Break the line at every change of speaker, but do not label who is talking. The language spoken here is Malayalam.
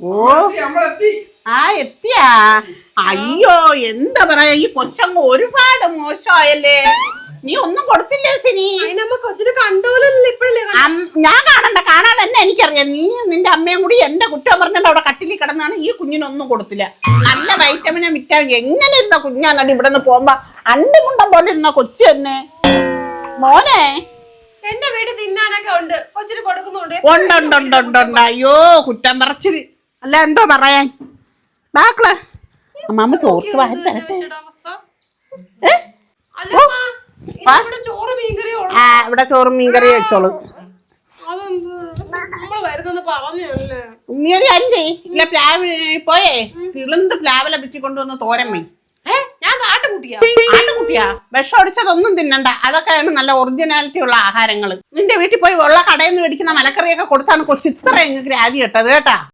ഓ. ആ എത്തിയാ? അയ്യോ എന്താ പറയാ ഈ കൊച്ചങ്ങ് ഒരുപാട് മോശമായല്ലേ? നീ ഒന്നും കൊടുത്തില്ലേ സിനി?
കൊച്ചിന് കണ്ടോലല്ലോ ഇപ്പഴല്ലേ
ഞാൻ കാണണ്ട കാണാൻ തന്നെ എനിക്കറിയാം. നീ നിന്റെ അമ്മയും കൂടി എന്റെ കുറ്റം പറഞ്ഞിട്ട് അവിടെ കട്ടിലിൽ കിടന്നാണ് ഈ കുഞ്ഞിനൊന്നും കൊടുത്തില്ല. നല്ല വൈറ്റമിനെ വിറ്റാ എങ്ങനെ ഇരുന്ന കുഞ്ഞാണ് ഇവിടെ നിന്ന് പോകുമ്പോ അണ്ടുമുണ്ടം പോലെ ഇരുന്ന കൊച്ചു തന്നെ. മോനെ.
എന്റെ വീട് തിന്നാനൊക്കെ ഉണ്ട്. കൊച്ചിന് കൊടുക്കുന്നുണ്ട്.
ഉണ്ട് ഉണ്ട് ഉണ്ട് ഉണ്ട് ഉണ്ട്. അയ്യോ കുറ്റം പറച്ചിൽ. അല്ല എന്തോ പറയാൻ. ബാക്കൾ അമ്മ ചോർത്ത് വാരി തരട്ടെ. ആ.
ഇവിടെ ചോറ്
മീൻകറി
പറഞ്ഞല്ലേ
നീ ഒരു കാര്യം ചെയ്യ്. ഇല്ല പ്ലാവ് പോയേ. കിളുന്ത് പ്ലാവ് പിച്ചി കൊണ്ടുവന്ന് തോരൻ വൈ ആട്ടുകുട്ടിയാ വിഷം അടിച്ചതൊന്നും തിന്നണ്ട. അതൊക്കെയാണ് നല്ല ഒറിജിനാലിറ്റി ഉള്ള ആഹാരങ്ങൾ നിന്റെ വീട്ടിൽ പോയി ഉള്ള കടയിൽ നിന്ന് മേടിക്കുന്ന മലക്കറിയൊക്കെ കൊടുത്താണ് കൊച്ചു ഇത്ര നിങ്ങൾക്ക് രാതി കേട്ടത് കേട്ടാ?